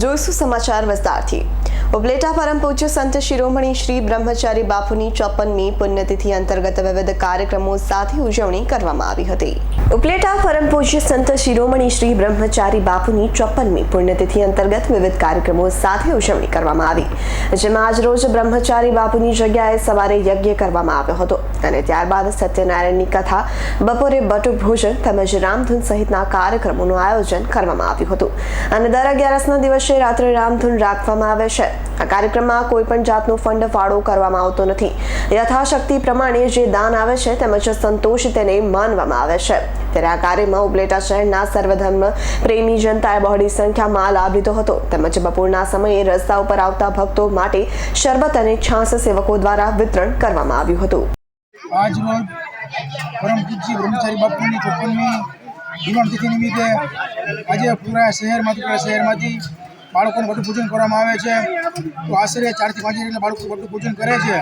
જોઈશું સમાચાર વિસ્તારથી. ઉપલેટા પરમ પૂજ્ય સંત શિરોમણી શ્રી બ્રહ્મચારી બાપુની ચોપનમી પુણ્યતિથિ અંતર્ગત વિવિધ કાર્યક્રમો સાથે ઉજવણી કરવામાં આવી હતી. ઉપલેટા પરમ પૂજ્ય સંત શિરોમણી શ્રી બ્રહ્મચારી બાપુની ચોપનમી પુણ્યતિથિ અંતર્ગત વિવિધ કાર્યક્રમો સાથે ઉજવણી કરવામાં આવી. જેમાં આજરોજ બ્રહ્મચારી બાપુની જગ્યાએ સવારે યજ્ઞ કરવામાં આવ્યો હતો અને ત્યારબાદ સત્યનારાયણની કથા, બપોરે બટુ ભોજન તેમજ રામધૂન સહિતના કાર્યક્રમોનું આયોજન કરવામાં આવ્યું હતું. અને દર અગિયારસના દિવસે રાત્રે રામધૂન રાખવામાં આવે છે. આ કાર્યક્રમમાં કોઈ પણ જાતનો ફંડ ફાળો કરવામાં આવતો નથી. યથાશક્તિ પ્રમાણે જે દાન આવે છે તેમજ સંતોષ તેને માનવામાં આવે છે. ત્યારે આ કાર્યમાં ઉપલેટા શહેરના સર્વધર્મ પ્રેમી જનતાએ બહોળી સંખ્યામાં લાભ લીધો હતો. તેમજ બપોરના સમયે રસ્તા ઉપર આવતા ભક્તો માટે શરબત અને છાસ સેવકો દ્વારા વિતરણ કરવામાં આવ્યું હતું. આજ પરમ પૂજ્ય બ્રહ્મચારી બાપુની ચોપનમી જીવન તિથિ નિમિત્તે આજે પૂરા શહેરમાંથી પૂરા શહેરમાંથી બાળકોનું વધુ પૂજન કરવામાં આવે છે. તો આશરે ચારથી પાંચ જેટલા બાળકો વધુ પૂજન કરે છે.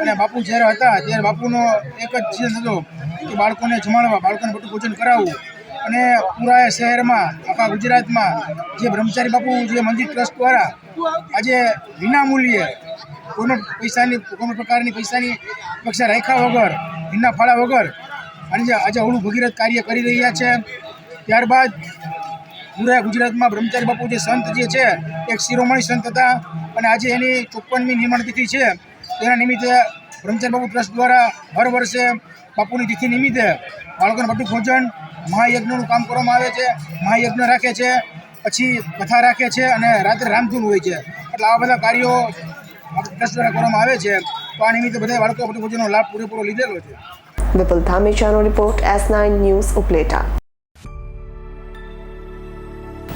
અને બાપુ જ્યારે હતા, ત્યારે બાપુનો એક જ ચીજ હતો કે બાળકોને જમાડવા, બાળકોને વધુ પૂજન કરાવવું. અને પૂરા શહેરમાં, આખા ગુજરાતમાં જે બ્રહ્મચારી બાપુ, જે મંદિર ટ્રસ્ટ દ્વારા આજે વિનામૂલ્યે કોઈનો પૈસાની કોઈ પ્રકારની પૈસાની પક્ષા રાખ્યા વગર, વિના ફાળા વગર અને આજે અવળું ભગીરથ કાર્ય કરી રહ્યા છે. ત્યારબાદ પૂરા ગુજરાતમાં બ્રહ્મચારી બાપુ જે સંત જે છે, એક શિરોમણી સંત હતા અને આજે એની ચોપ્પનમી નિર્માણ તિથિ છે. તેના નિમિત્તે બ્રહ્મચારી બાપુ ટ્રસ્ટ દ્વારા હર વર્ષે બાપુની તિથિ નિમિત્તે બાળકોને બધું ભોજન, મહાયજ્ઞનું કામ કરવામાં આવે છે, મહાયજ્ઞ રાખે છે, પછી કથા રાખે છે અને રાત્રે રામધૂન હોય છે. એટલે આવા બધા કાર્યો ટ્રસ્ટ દ્વારા કરવામાં આવે છે. તો આ નિમિત્તે બધા બાળકો બધું ભોજનનો લાભ પૂરેપૂરો લીધેલો છે. Vipul ધામેચાનો report S nine news Upleta.